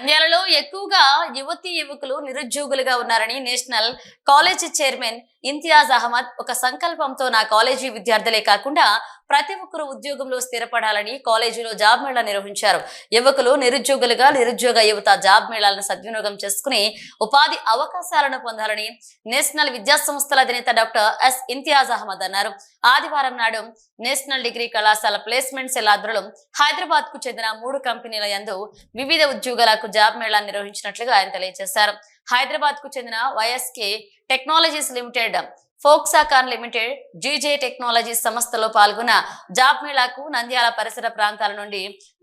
నంద్యాలలో ఎక్కువగా యువతీ యువకులు నిరుద్యోగులుగా ఉన్నారని national college chairman Imtiyaz Ahmed ఒక సంకల్పంతో నా కాలేజీ విద్యార్థులే కాకుండా ప్రతి ఒక్కరు ఉద్యోగంలో స్థిరపడాలని కాలేజీలో జాబ్ మేళా నిర్వహించారు. యువకులు నిరుద్యోగులుగా నిరుద్యోగ యువత జాబ్ మేళాలను సద్వినియోగం చేసుకుని ఉపాధి అవకాశాలను పొందాలని నేషనల్ విద్యా సంస్థల అధినేత డాక్టర్ ఎస్ ఇంతియాజ్ అహ్మద్ అన్నారు. ఆదివారం నాడు నేషనల్ డిగ్రీ కళాశాల ప్లేస్మెంట్ సెల్ ఆధ్వర్యంలో హైదరాబాద్కు చెందిన మూడు కంపెనీల యందు వివిధ ఉద్యోగాలకు జాబ్ మేళా నిర్వహించినట్లుగా ఆయన తెలియజేశారు. హైదరాబాద్కు చెందిన YSK technologies limited Foxconn limited GJ technologies సంస్థలో పాల్గొన్న జాబ్ మేళాకు నంద్యాల పరిసర ప్రాంతాల నుండి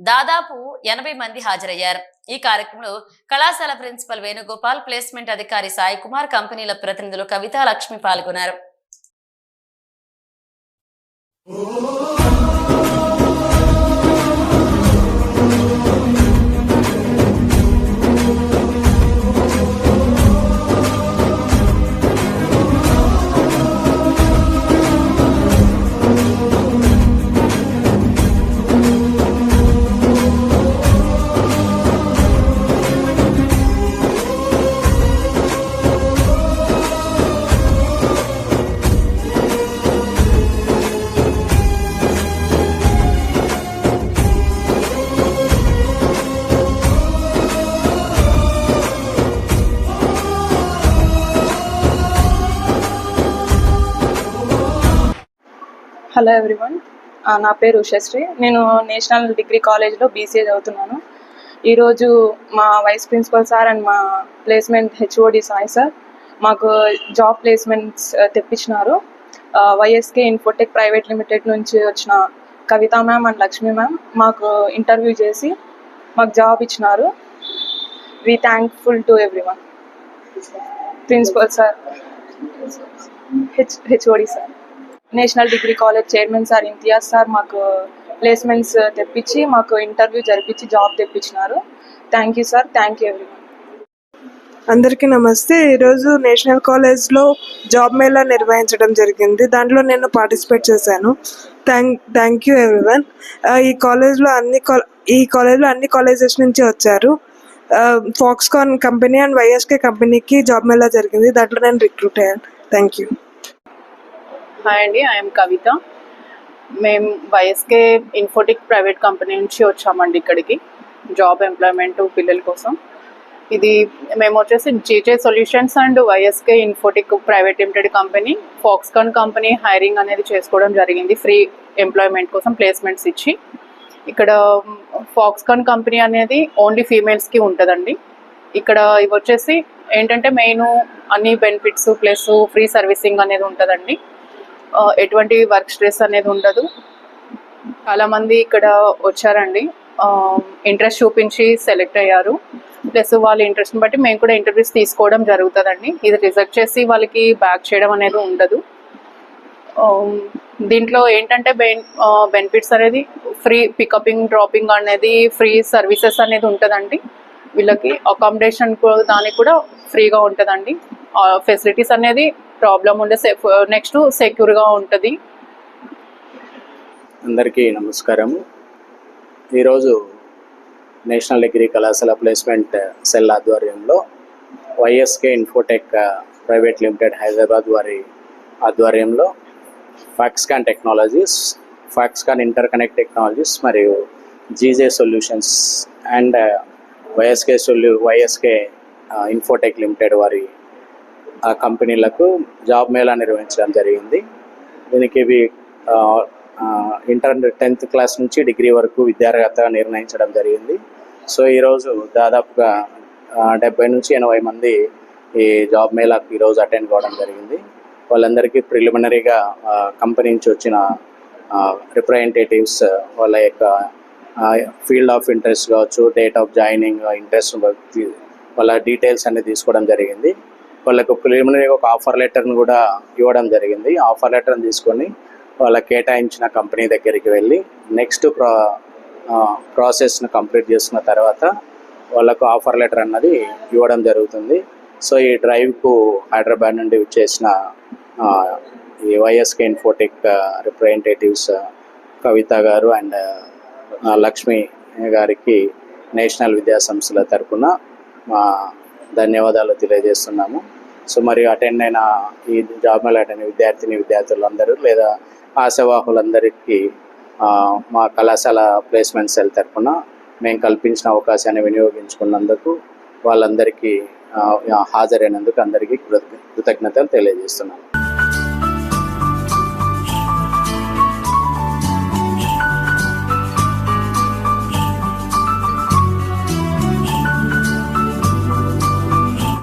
దాదాపు ఎనభై మంది హాజరయ్యారు. ఈ కార్యక్రమంలో కళాశాల ప్రిన్సిపల్ వేణుగోపాల్ ప్లేస్మెంట్ అధికారి సాయి కుమార్ కంపెనీల ప్రతినిధులు కవిత లక్ష్మి పాల్గొన్నారు. హలో ఎవ్రీవన్ నా పేరు ఉషశ్రీ. నేను నేషనల్ డిగ్రీ కాలేజ్లో బీసీఏ చదువుతున్నాను. ఈరోజు మా వైస్ ప్రిన్సిపల్ సార్ అండ్ మా ప్లేస్మెంట్ హెచ్ఓడి సాయి సార్ మాకు జాబ్ ప్లేస్మెంట్స్ తెప్పించినారు. వైఎస్కే ఇన్ఫోటెక్ ప్రైవేట్ లిమిటెడ్ నుంచి వచ్చిన Kavitha ma'am and Lakshmi ma'am మాకు ఇంటర్వ్యూ చేసి మాకు జాబ్ ఇచ్చినారు. We thankful to everyone principal sir. H HOD sir. National degree college chairman sir Imtiyaz sir మాకు placements తెప్పించి మాకు ఇంటర్వ్యూ జరిపించి job తెప్పించినారు. Thank you sir thank you every అందరికీ నమస్తే. ఈరోజు నేషనల్ కాలేజ్లో జాబ్ మేళా నిర్వహించడం జరిగింది. దాంట్లో నేను పార్టిసిపేట్ చేశాను. థ్యాంక్ థ్యాంక్ యూ ఎవ్రీవన్ ఈ కాలేజ్లో అన్ని కా- ఈ కాలేజ్లో అన్ని కాలేజెస్ నుంచి వచ్చారు. ఫాక్స్కాన్ కంపెనీ అండ్ వైఎస్కే కంపెనీకి జాబ్ మేళా జరిగింది. దాంట్లో నేను రిక్రూట్ అయ్యాను. థ్యాంక్ యూ హాయ్ అండి ఐఎమ్ కవిత మేము వైఎస్కే ఇన్ఫోటిక్ ప్రైవేట్ కంపెనీ నుంచి వచ్చామండి ఇక్కడికి. జాబ్ ఎంప్లాయ్మెంట్ పిల్లల కోసం. ఇది మేము వచ్చేసి GJ solutions and YSK Infotech private limited company Foxconn company hiring అనేది చేసుకోవడం జరిగింది. ఫ్రీ ఎంప్లాయ్మెంట్ కోసం ప్లేస్మెంట్స్ ఇచ్చి. ఇక్కడ ఫాక్స్కాన్ కంపెనీ అనేది ఓన్లీ ఫీమేల్స్కి ఉంటుందండి. ఇక్కడ ఇవి వచ్చేసి ఏంటంటే మెయిన్ అన్ని బెనిఫిట్స్ ప్లస్ ఫ్రీ సర్వీసింగ్ అనేది ఉంటుందండి. ఎటువంటి వర్క్ స్ట్రెస్ అనేది ఉండదు. చాలామంది ఇక్కడ వచ్చారండి. ఇంట్రెస్ట్ చూపించి సెలెక్ట్ అయ్యారు. ప్లస్ వాళ్ళ ఇంట్రెస్ట్ని బట్టి మేము కూడా ఇంటర్వ్యూస్ తీసుకోవడం జరుగుతుందండి. ఇది రిజెక్ట్ చేసి వాళ్ళకి బ్యాక్ చేయడం అనేది ఉండదు. దీంట్లో ఏంటంటే బెన్ బెనిఫిట్స్ అనేది ఫ్రీ పికపింగ్ డ్రాపింగ్ అనేది ఫ్రీ సర్వీసెస్ అనేది ఉంటుందండి. వీళ్ళకి అకామిడేషన్ దానికి కూడా ఫ్రీగా ఉంటుందండి. ఫెసిలిటీస్ అనేది ప్రాబ్లం ఉండే సేఫ్ నెక్స్ట్ సెక్యూర్గా ఉంటుంది. అందరికీ నమస్కారం. ఈరోజు నేషనల్ డిగ్రీ కళాశాల ప్లేస్మెంట్ సెల్ ఆధ్వర్యంలో YSK infotech uh, private limited Hyderabad వారి ఆధ్వర్యంలో Foxconn technologies Foxconn inter connect technologies మరియు GJ solutions and YSK సొల్యూ YSK infotech limited వారి కంపెనీలకు జాబ్ మేళా నిర్వహించడం జరిగింది. దీనికి ఇవి ఇంటర్ టెన్త్ క్లాస్ నుంచి డిగ్రీ వరకు విద్యార్హత నిర్ణయించడం జరిగింది. సో ఈరోజు దాదాపుగా డెబ్బై నుంచి ఎనభై మంది ఈ జాబ్ మేళాకు ఈరోజు అటెండ్ కావడం జరిగింది. వాళ్ళందరికీ ప్రిలిమినరీగా కంపెనీ నుంచి వచ్చిన రిప్రజెంటేటివ్స్ వాళ్ళ యొక్క ఫీల్డ్ ఆఫ్ ఇంట్రెస్ట్ కావచ్చు డేట్ ఆఫ్ జాయినింగ్ ఇంట్రెస్ట్ వాళ్ళ డీటెయిల్స్ అనేది తీసుకోవడం జరిగింది. వాళ్ళకు ప్రిలిమినరీగా ఒక ఆఫర్ లెటర్ని కూడా ఇవ్వడం జరిగింది. ఆఫర్ లెటర్ని తీసుకొని వాళ్ళ కేటాయించిన కంపెనీ దగ్గరికి వెళ్ళి నెక్స్ట్ ప్రా ప్రాసెస్ను కంప్లీట్ చేసుకున్న తర్వాత వాళ్ళకు ఆఫర్ లెటర్ అన్నది ఇవ్వడం జరుగుతుంది. సో ఈ డ్రైవ్కు హైదరాబాద్ నుండి చేసిన ఈ వైఎస్కే ఇన్ఫోటెక్ రిప్రజెంటేటివ్స్ కవిత గారు అండ్ లక్ష్మి గారికి నేషనల్ విద్యాసంస్థల తరఫున మా ధన్యవాదాలు తెలియజేస్తున్నాము. సో మరి అటెండ్ అయిన ఈ జాబ్ మేళ అటెండ్ విద్యార్థిని విద్యార్థులందరూ లేదా ఆశావాహులందరికీ మా కళాశాల ప్లేస్మెంట్ సెల్ తరఫున మేము కల్పించిన అవకాశాన్ని వినియోగించుకున్నందుకు వాళ్ళందరికీ హాజరైనందుకు అందరికీ కృతజ్ఞతలు తెలియజేస్తున్నాను.